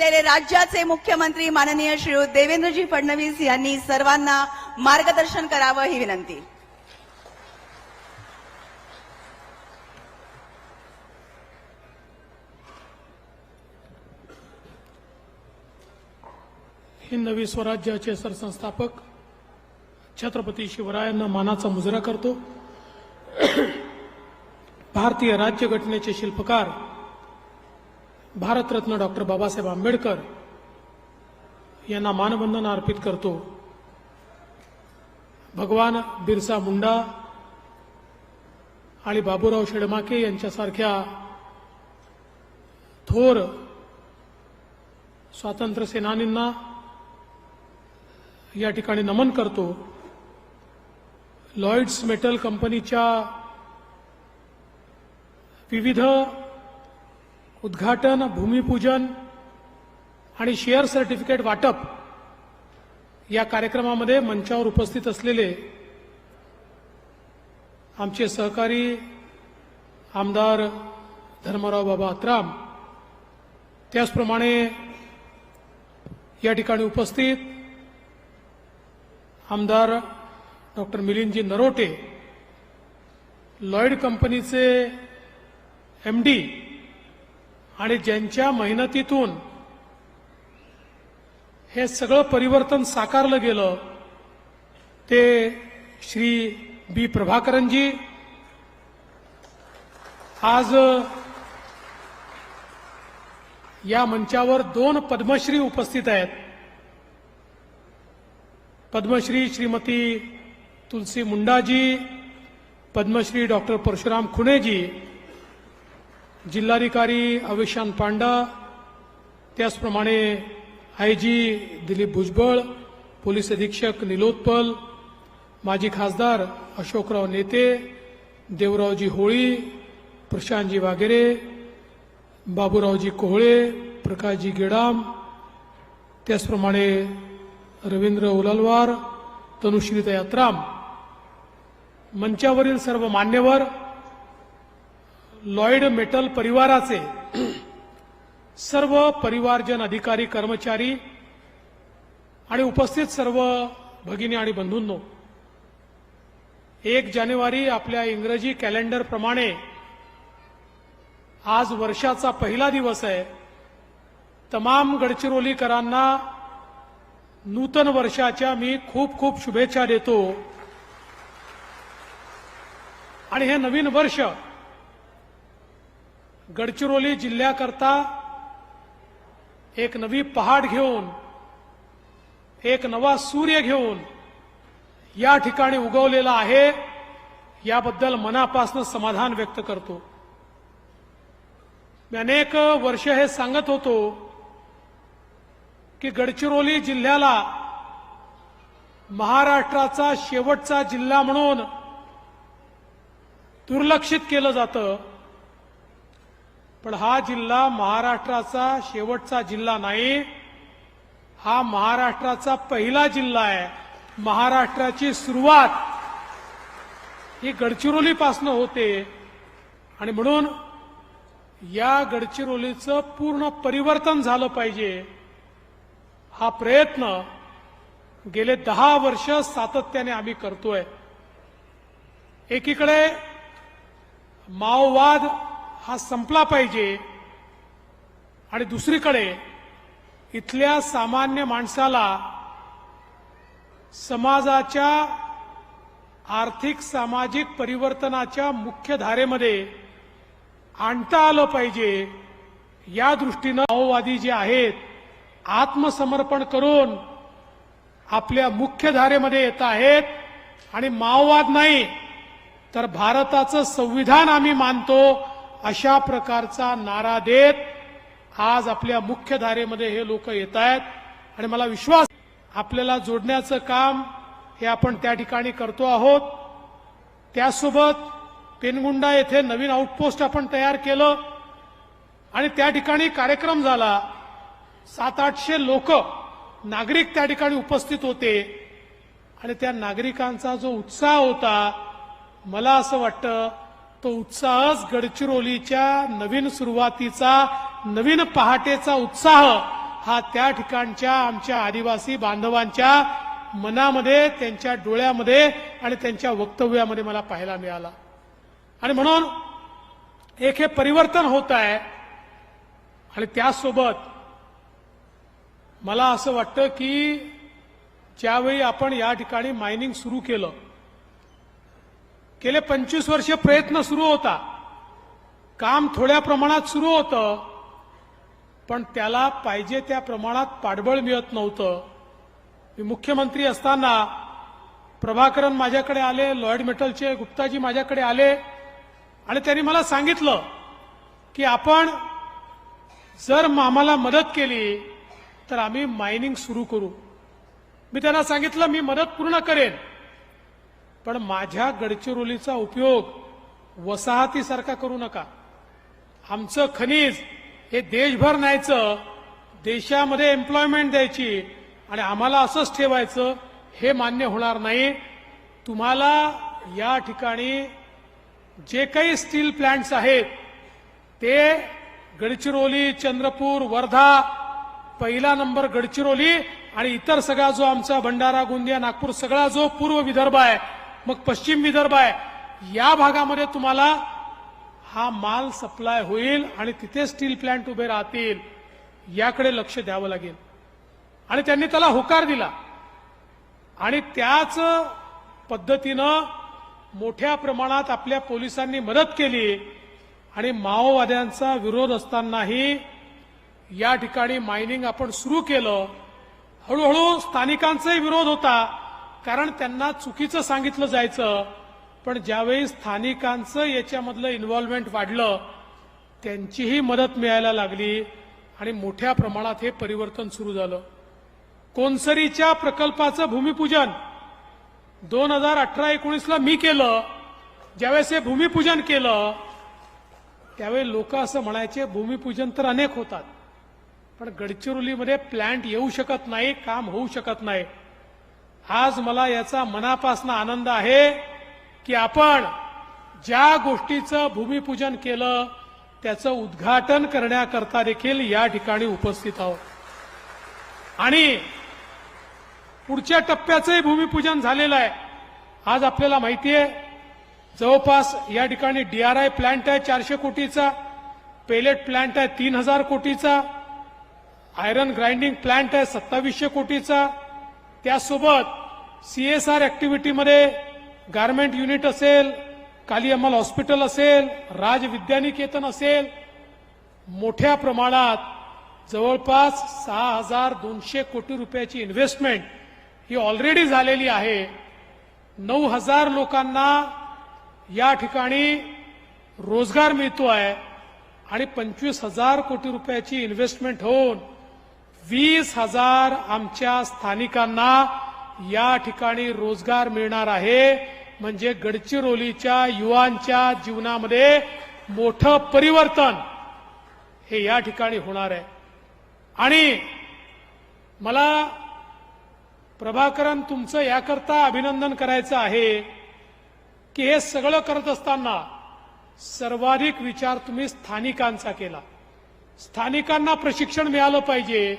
राज्याचे मुख्यमंत्री माननीय श्री देवेंद्रजी फडणवीस यांनी सर्वांना मार्गदर्शन करावं ही विनंती. हिंदवी स्वराज्याचे सरसंस्थापक छत्रपती शिवरायांना मानाचा मुजरा करतो. भारतीय राज्यघटनेचे शिल्पकार भारतरत्न डॉक्टर बाबासाहेब आंबेडकर यांना मानवंदन अर्पित करतो. भगवान बिरसा मुंडा आणि बाबूराव शेडमाके यांच्यासारख्या थोर स्वातंत्र्य सेनानींना या ठिकाणी नमन करतो. लॉइड्स मेटल कंपनीच्या विविध उद्घाटन भूमिपूजन आणि शेअर सर्टिफिकेट वाटप या कार्यक्रमामध्ये मंचावर उपस्थित असलेले आमचे सहकारी आमदार धर्मराव बाबा अत्राम त्याचप्रमाणे या ठिकाणी उपस्थित आमदार डॉक्टर मिलिंदजी नरोटे लॉयड कंपनीचे एम डी आणि ज्यांच्या मेहनतीतून हे सगळं परिवर्तन साकारलं गेलं ते श्री बी प्रभाकरनजी. आज या मंचावर दोन पद्मश्री उपस्थित आहेत. पद्मश्री श्रीमती तुलसी मुंडाजी पद्मश्री डॉक्टर परशुराम खुणेजी जिल्हाधिकारी अविशान पांडा त्याचप्रमाणे I G Dilip Bhujbal police अधीक्षक निलोत्पल माजी खासदार अशोकराव नेते देवरावजी होळी प्रशांतजी वागेरे बाबूरावजी कोहळे प्रकाशजी गेडाम त्याचप्रमाणे रवींद्र उलालवार तनुश्रीता यात्राम मंचावरील सर्व मान्यवर लॉइड मेटल परिवाराचे सर्व परिवारजन अधिकारी कर्मचारी आणि उपस्थित सर्व भगिनी आणि बंधूंनो एक जानेवारी आपल्या इंग्रजी कॅलेंडरप्रमाणे आज वर्षाचा पहिला दिवस आहे. तमाम गडचिरोलीकरांना नूतन वर्षाच्या मी खूप खूप शुभेच्छा देतो. आणि हे नवीन वर्ष गडचिरोली जिल्ह्याकरता एक नवी पहाट घेऊन एक नवा सूर्य घेऊन या ठिकाणी उगवलेला आहे. याबद्दल मनापासून समाधान व्यक्त करतो. मी अनेक वर्ष हे सांगत होतो की गडचिरोली जिल्ह्याला महाराष्ट्राचा शेवटचा जिल्हा म्हणून दुर्लक्षित केलं जातं. पण हा जिल्हा महाराष्ट्राचा शेवटचा जिल्हा नाही. हा महाराष्ट्राचा पहिला जिल्हा आहे. महाराष्ट्राची सुरुवात ही गडचिरोलीपासनं होते. आणि म्हणून या गडचिरोलीचं पूर्ण परिवर्तन झालं पाहिजे. हा प्रयत्न गेले दहा वर्ष सातत्याने आम्ही करतोय. एकीकडे माओवाद हा संपला पाहिजे. आणि दुसरीकडे इथल्या सामान्य माणसाला समाजाच्या आर्थिक सामाजिक परिवर्तनाच्या मुख्य धारेमध्ये आणता आलं पाहिजे या दृष्टीनं माओवादी जे आहेत आत्मसमर्पण करून आपल्या मुख्य धारेमध्ये येत आहेत. आणि माओवाद नाही तर भारताचं संविधान आम्ही मानतो अशा प्रकारचा नारा देत आज आपल्या मुख्य धारेमध्ये हे लोक येत आहेत. आणि मला विश्वास आपल्याला जोडण्याचं काम हे आपण त्या ठिकाणी करतो आहोत. त्यासोबत पेनगुंडा येथे नवीन आउटपोस्ट आपण तयार केलं. आणि त्या ठिकाणी कार्यक्रम झाला. सात आठशे लोक नागरिक त्या ठिकाणी उपस्थित होते. आणि त्या नागरिकांचा जो उत्साह होता मला असं वाटतं तो उत्साहच गडचिरोलीच्या नवीन सुरुवातीचा नवीन पहाटेचा उत्साह हा त्या ठिकाणच्या आमच्या आदिवासी बांधवांच्या मनामध्ये त्यांच्या डोळ्यामध्ये आणि त्यांच्या वक्तव्यामध्ये मला पाहायला मिळाला. आणि म्हणून एक हे परिवर्तन होत आहे आणि त्यासोबत मला असं वाटतं की ज्यावेळी आपण या ठिकाणी मायनिंग सुरू केलं गेले पंचवीस वर्ष प्रयत्न सुरू होता. काम थोड्या प्रमाणात सुरू होतं पण त्याला पाहिजे त्या प्रमाणात पाठबळ मिळत नव्हतं. मी मुख्यमंत्री असताना प्रभाकरन माझ्याकडे आले लॉयड मेटलचे गुप्ताजी माझ्याकडे आले आणि त्यांनी मला सांगितलं की आपण जर आम्हाला मदत केली तर आम्ही मायनिंग सुरू करू. मी त्यांना सांगितलं मी मदत पूर्ण करेन. पण माझ्या गडचिरोलीचा उपयोग वसाहतीसारखा करू नका. आमचं खनिज हे देशभर न्यायचं देशामध्ये एम्प्लॉयमेंट द्यायची आणि आम्हाला असंच ठेवायचं हे मान्य होणार नाही. तुम्हाला या ठिकाणी जे काही स्टील प्लांट्स आहेत ते गडचिरोली चंद्रपूर वर्धा पहिला नंबर गडचिरोली आणि इतर सगळा जो आमचा भंडारा गोंदिया नागपूर सगळा जो पूर्व विदर्भ आहे मग पश्चिम विदर्भ आहे. या भागामध्ये तुम्हाला हा माल सप्लाय होईल आणि तिथे स्टील प्लांट उभे राहतील. याकडे लक्ष द्यावं लागेल. आणि त्यांनी त्याला होकार दिला. आणि त्याच पद्धतीनं मोठ्या प्रमाणात आपल्या पोलिसांनी मदत केली. आणि माओवाद्यांचा विरोध असतानाही या ठिकाणी मायनिंग आपण सुरू केलं. हळूहळू स्थानिकांचाही विरोध होता. कारण त्यांना चुकीचं सांगितलं जायचं. पण ज्यावेळी स्थानिकांचं याच्यामधलं इन्व्हॉल्वमेंट वाढलं त्यांचीही मदत मिळायला लागली आणि मोठ्या प्रमाणात हे परिवर्तन सुरू झालं. कोनसरीच्या प्रकल्पाचं भूमिपूजन दोन हजार अठरा एकोणीसला मी केलं. ज्यावेळेस हे भूमिपूजन केलं त्यावेळी लोक असं म्हणायचे भूमिपूजन तर अनेक होतात पण गडचिरोलीमध्ये प्लॅन्ट येऊ शकत नाही काम होऊ शकत नाही. आज मला याचा मनापासून आनंद आहे की आपण ज्या गोष्टीचं भूमिपूजन केलं त्याचं उद्घाटन करण्याकरता देखील या ठिकाणी उपस्थित आहोत. आणि पुढच्या टप्प्याचंही भूमिपूजन झालेलं आहे. आज आपल्याला माहिती आहे जवळपास या ठिकाणी डीआरआय प्लांट आहे चारशे कोटीचा पेलेट प्लांट आहे तीन हजार कोटीचा आयरन ग्राइंडिंग प्लांट आहे सत्तावीसशे कोटीचा. त्यासोबत सीएसआर ऍक्टिव्हिटीमध्ये गारमेंट युनिट असेल काली अमल हॉस्पिटल असेल राज विद्यानिकेतन असेल मोठ्या प्रमाणात जवळपास सहा हजार दोनशे कोटी रुपयाची इन्व्हेस्टमेंट ही ऑलरेडी झालेली आहे. नऊ हजार लोकांना या ठिकाणी रोजगार मिळतो आहे आणि पंचवीस हजार कोटी रुपयाची इन्व्हेस्टमेंट होऊन वीस हजार आमच्या स्थानिकांना या ठिकाणी रोजगार मिळणार आहे. म्हणजे गडचिरोलीच्या युवांच्या जीवनामध्ये मोठं परिवर्तन हे या ठिकाणी होणार आहे. आणि मला प्रभाकरन तुमचं याकरता अभिनंदन करायचं आहे की हे सगळं करत असताना सर्वाधिक विचार तुम्ही स्थानिकांचा केला. स्थानिकांना प्रशिक्षण मिळालं पाहिजे.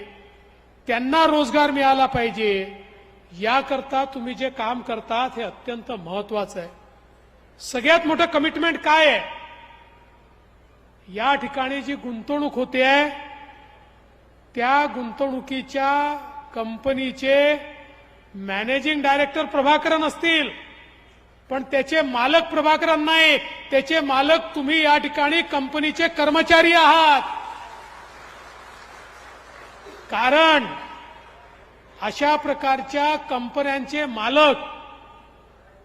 त्यांना रोजगार मिळाला पाहिजे. याकरता तुम्ही जे काम करतात हे अत्यंत महत्वाचं आहे. सगळ्यात मोठं कमिटमेंट काय आहे? या ठिकाणी जी गुंतवणूक होते आहे त्या गुंतवणुकीच्या कंपनीचे मॅनेजिंग डायरेक्टर प्रभाकरन असतील. पण त्याचे मालक प्रभाकरन नाही त्याचे मालक तुम्ही या ठिकाणी कंपनीचे कर्मचारी आहात. कारण अशा प्रकारच्या कंपन्यांचे मालक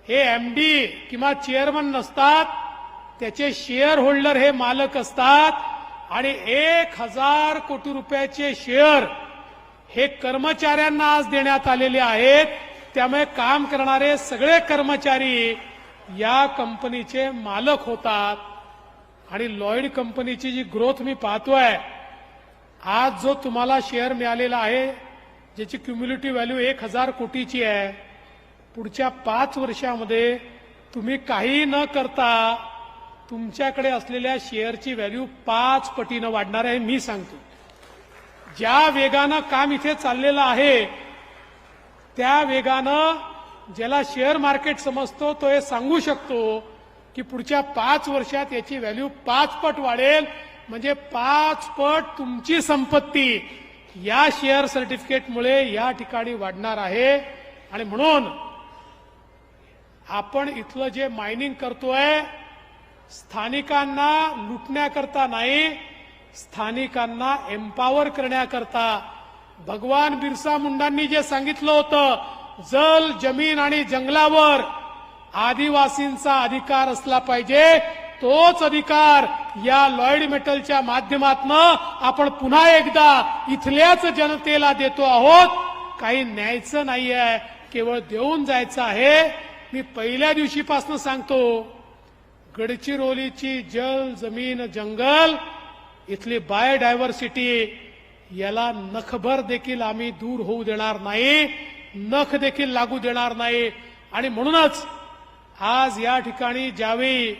हे एमडी किंवा चेअरमन नसतात. त्याचे शेअर होल्डर हे मालक असतात. आणि एक हजार कोटी रुपयाचे शेअर हे कर्मचाऱ्यांना आज देण्यात आलेले आहेत. त्यामुळे काम करणारे सगळे कर्मचारी या कंपनीचे मालक होतात. आणि लॉईड कंपनीची जी ग्रोथ मी पाहतोय आज जो तुम्हाला शेअर मिळालेला आहे ज्याची क्युम्युलेटिव्ह व्हॅल्यू एक हजार कोटीची आहे. पुढच्या पाच वर्षामध्ये तुम्ही काही न करता तुमच्याकडे असलेल्या शेअरची व्हॅल्यू पाच पटीनं वाढणार आहे मी सांगतो. ज्या वेगानं काम इथे चाललेलं आहे त्या वेगानं ज्याला शेअर मार्केट समजतो तो हे सांगू शकतो की पुढच्या पाच वर्षात याची व्हॅल्यू पाच पट वाढेल. म्हणजे पाच पट तुमची संपत्ती. या शेअर सर्टिफिकेटमुळे या ठिकाणी वाढणार आहे. आणि म्हणून आपण इथलं जे मायनिंग करतोय स्थानिकांना लुटण्याकरता नाही स्थानिकांना एम्पावर करण्याकरता. भगवान बिरसा मुंडांनी जे सांगितलं होतं जल जमीन आणि जंगलावर आदिवासींचा अधिकार असला पाहिजे. तोच अधिकार या लॉइड मेटलच्या माध्यमातनं आपण पुन्हा एकदा इथल्याच जनतेला देतो आहोत. काही न्यायचं नाहीये केवळ देऊन जायचं आहे. मी पहिल्या दिवशीपासून सांगतो गडचिरोलीची जल जमीन जंगल इथली बायोडायव्हर्सिटी याला नखभर देखील आम्ही दूर होऊ देणार नाही नख देखील लागू देणार नाही. आणि म्हणूनच आज या ठिकाणी ज्यावेळी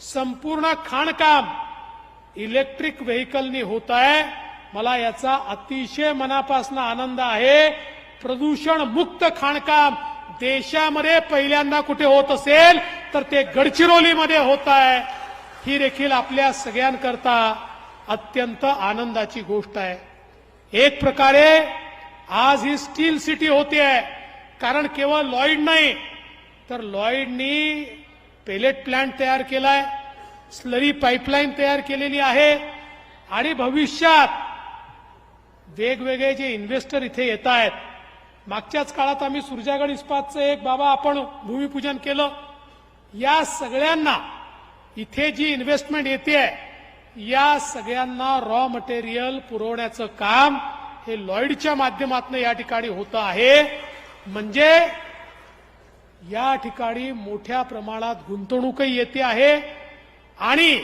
संपूर्ण खाणकाम इलेक्ट्रिक व्हेकलनी होत आहे. मला याचा अतिशय मनापासून आनंद आहे. प्रदूषण मुक्त खाणकाम देशामध्ये पहिल्यांदा कुठे होत असेल तर ते गडचिरोलीमध्ये होत आहे. ही देखील आपल्या सगळ्यांकरता अत्यंत आनंदाची गोष्ट आहे. एक प्रकारे आज ही स्टील सिटी होते. आहे कारण केवळ लॉईड नाही तर लॉईडनी पेलेट प्लांट तयार केलाय स्लरी पाईपलाईन तयार केलेली आहे आणि भविष्यात वेगवेगळे जे इन्व्हेस्टर इथे येत आहेत मागच्याच काळात आम्ही सुरजागड इस्पातचं एक बाबा आपण भूमिपूजन केलं या सगळ्यांना इथे जी इन्व्हेस्टमेंट येते या सगळ्यांना रॉ मटेरियल पुरवण्याचं काम हे लॉईडच्या माध्यमातून या ठिकाणी होतं आहे. म्हणजे या ठिकाणी मोठ्या प्रमाणात गुंतवणूकही येते आहे आणि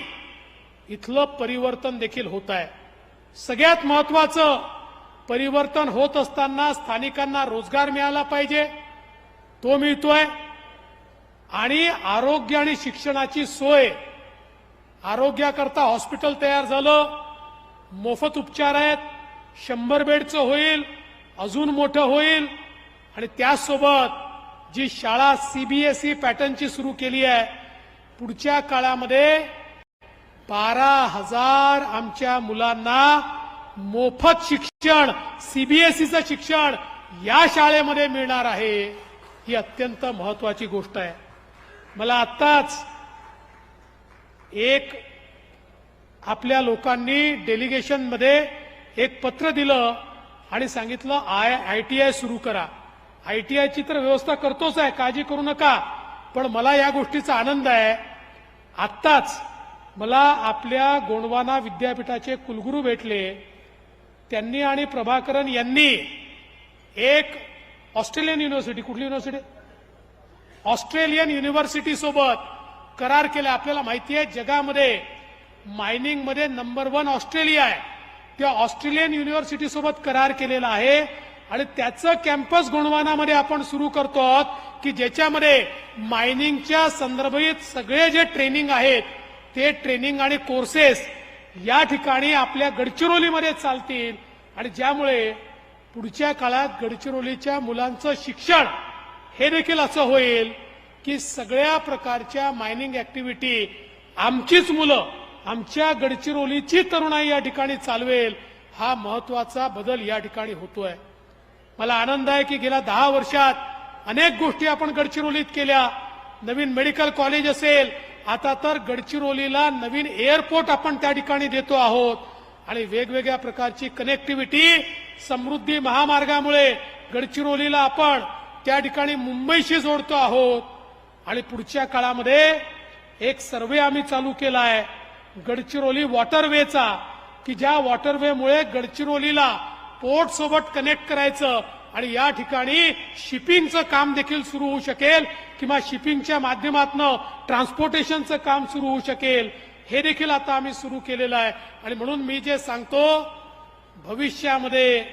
इथलं परिवर्तन देखील होत आहे. सगळ्यात महत्वाचं परिवर्तन होत असताना स्थानिकांना रोजगार मिळाला पाहिजे तो मिळतोय. आणि आरोग्य आणि शिक्षणाची सोय आरोग्याकरता हॉस्पिटल तयार झालं मोफत उपचार आहेत शंभर बेडचं होईल अजून मोठं होईल आणि त्याचसोबत जी शाळा सीबीएसई पॅटर्नची सुरू केली आहे पुढच्या काळामध्ये बारा हजार आमच्या मुलांना मोफत शिक्षण सीबीएसईचं शिक्षण या शाळेमध्ये मिळणार आहे ही अत्यंत महत्वाची गोष्ट आहे. मला आत्ताच एक आपल्या लोकांनी डेलिगेशनमध्ये एक पत्र दिलं आणि सांगितलं आय आय टी आय सुरू करा. आय टी आयची तर व्यवस्था करतोच आहे काळजी करू नका. पण मला या गोष्टीचा आनंद आहे. आत्ताच मला आपल्या गोंडवाना विद्यापीठाचे कुलगुरू भेटले. त्यांनी आणि प्रभाकरन यांनी एक ऑस्ट्रेलियन युनिव्हर्सिटी कुठली युनिव्हर्सिटी? ऑस्ट्रेलियन युनिव्हर्सिटी सोबत करार केला. आपल्याला माहिती आहे जगामध्ये मायनिंगमध्ये नंबर वन ऑस्ट्रेलिया आहे. त्या ऑस्ट्रेलियन युनिव्हर्सिटी सोबत करार केलेला आहे. आणि त्याचं कॅम्पस गुणवानामध्ये आपण सुरू करतो आहोत की ज्याच्यामध्ये मायनिंगच्या संदर्भित सगळे जे ट्रेनिंग आहेत ते ट्रेनिंग आणि कोर्सेस या ठिकाणी आपल्या गडचिरोलीमध्ये चालतील. आणि ज्यामुळे पुढच्या काळात गडचिरोलीच्या मुलांचं शिक्षण हे देखील असं होईल की सगळ्या प्रकारच्या मायनिंग ऍक्टिव्हिटी आमचीच मुलं आमच्या गडचिरोलीची तरुणाई या ठिकाणी चालवेल हा महत्त्वाचा बदल या ठिकाणी होतोय. मला आनंद आहे की गेल्या दहा वर्षात अनेक गोष्टी आपण गडचिरोलीत केल्या. नवीन मेडिकल कॉलेज असेल आता तर गडचिरोलीला नवीन एअरपोर्ट आपण त्या ठिकाणी देतो आहोत. आणि वेगवेगळ्या प्रकारची कनेक्टिव्हिटी समृद्धी महामार्गामुळे गडचिरोलीला आपण त्या ठिकाणी मुंबईशी जोडतो आहोत. आणि पुढच्या काळामध्ये एक सर्वे आम्ही चालू केला आहे गडचिरोली वॉटरवेचा की ज्या वॉटरवेमुळे गडचिरोलीला पोर्ट सोबत कनेक्ट करायचं आणि या ठिकाणी शिपिंगचं काम देखील सुरू होऊ शकेल किंवा शिपिंगच्या माध्यमातून ट्रान्सपोर्टेशनचं काम सुरू होऊ शकेल. हे देखील आता आम्ही सुरू केलेलं आहे. आणि म्हणून मी जे सांगतो भविष्यामध्ये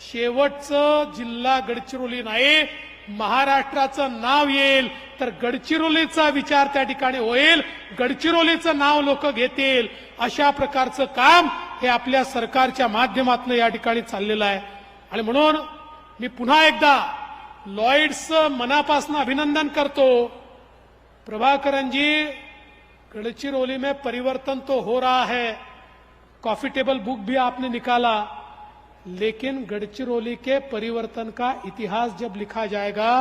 शेवटचं जिल्हा गडचिरोली नाही महाराष्ट्राचं नाव येईल. तर गडचिरोलीचा विचार त्या ठिकाणी होईल. गडचिरोलीचं नाव लोक घेतील. अशा प्रकारचं काम हे आपल्या सरकारच्या माध्यमातून या ठिकाणी चाललेलं आहे. आणि म्हणून मी पुन्हा एकदा मनापासून अभिनंदन करतो. प्रभाकरन जी गढ़चिरौली में परिवर्तन तो हो रहा है. कॉफ़ी टेबल बुक भी आपने निकाला. लेकिन गढ़चिरौली के परिवर्तन का इतिहास जब लिखा जाएगा,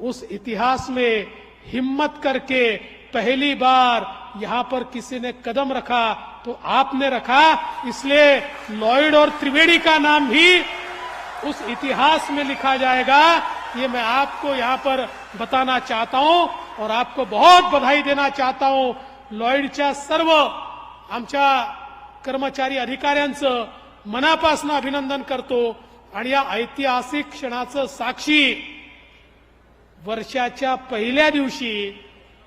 उस इतिहास में हिम्मत करके पहली बार यहाँ पर किसी ने कदम रखा तो आपने रखा इसलिए लॉयड और त्रिवेणी का नाम भी उस इतिहास में लिखा जाएगा। ये मैं आपको यहाँ पर बताना चाहता हूं और आपको बहुत बधाई देना चाहता हूं। लॉईडच्या सर्व आमच्या कर्मचारी अधिकाऱ्यांचं मनापासून अभिनंदन करतो आणि या ऐतिहासिक क्षणाचं साक्षी वर्षाच्या पहिल्या दिवशी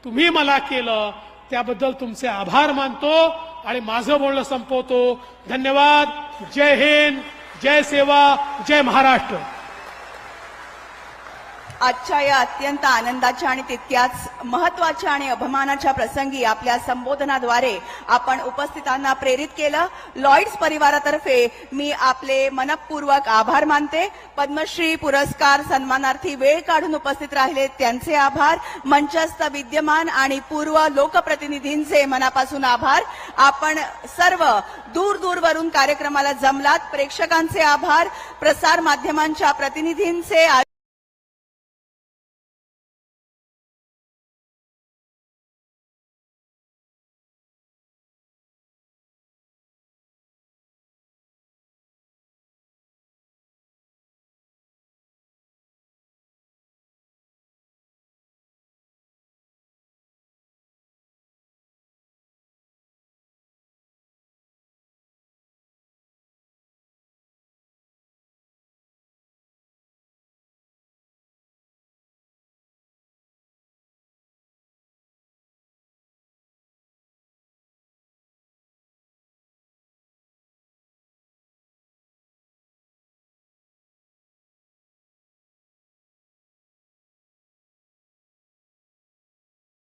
तुम्ही मला केलं त्याबद्दल तुमचे आभार मानतो. आणि माझं बोलणं संपवतो. धन्यवाद. जय हिंद. जय सेवा. जय महाराष्ट्र. आजच्या या अत्यंत आनंदाच्या आणि तितक्याच महत्त्वाच्या आणि अभिमानाच्या प्रसंगी आपल्या संबोधनाद्वारे आपण उपस्थितांना प्रेरित केलं. लॉइड्स परिवारातर्फे मी आपले मनपूर्वक आभार मानते. पद्मश्री पुरस्कार सन्मानार्थी वेळ काढून उपस्थित राहिले त्यांचे आभार. मंचस्थ विद्यमान आणि पूर्व लोकप्रतिनिधींचे मनापासून आभार. आपण सर्व दूर दूरवरून कार्यक्रमाला जमलात. प्रेक्षकांचे आभार. प्रसार माध्यमांच्या प्रतिनिधींचे